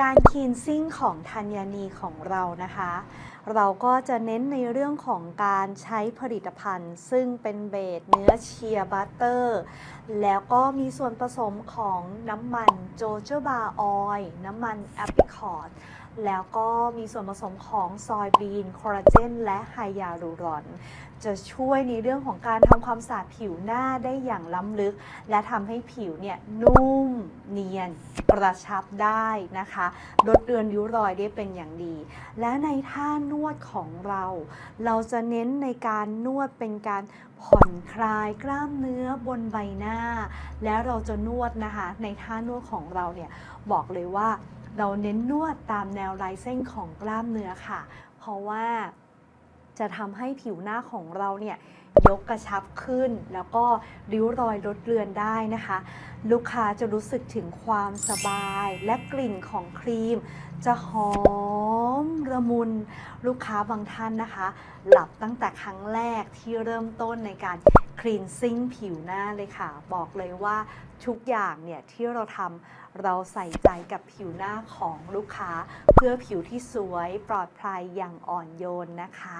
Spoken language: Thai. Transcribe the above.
การคีนซิ่งของธัญนีของเรานะคะ เราก็จะเน้นในเรื่องของการใช้ผลิตภัณฑ์ ซึ่งเป็นเบสเนื้อเชียร์บัตเตอร์ แล้วก็มีส่วนผสมของน้ำมันโจโจบาออยล์น้ำมันแอปริคอตแล้วก็มีส่วนผสมของซอยบีน คอลลาเจน และไฮยาลูรอน จะช่วยในเรื่องของการทำความสะอาดผิวหน้าได้อย่างล้ำลึก และทำให้ผิวเนี่ยนุ่มเนียนกระชับได้นะคะลดเรือนริ้วรอยได้เป็นอย่างดี และในท่านวดของเรา เราจะเน้นในการนวดเป็นการผ่อนคลายกล้ามเนื้อบนใบหน้า แล้วเราจะนวดนะคะ ในท่านวดของเราเนี่ยบอกเลยว่า เราเน้นนวดตามแนวลายเส้นของกล้ามเนื้อค่ะ เพราะว่า จะทำให้ผิวหน้าของเราเนี่ยยกกระชับขึ้น แล้วก็ริ้วรอยลดเลือนได้นะคะ ลูกค้าจะรู้สึกถึงความสบายและกลิ่นของครีม จะหอมระมุนลูกค้าบางท่านนะคะ หลับตั้งแต่ครั้งแรกที่เริ่มต้นในการคลีนซิ่งผิวหน้าเลยค่ะ บอกเลยว่าทุกอย่างเนี่ยที่เราทำเราใส่ใจกับผิวหน้าของลูกค้า เพื่อผิวที่สวยปลอดภัยอย่างอ่อนโยนนะคะ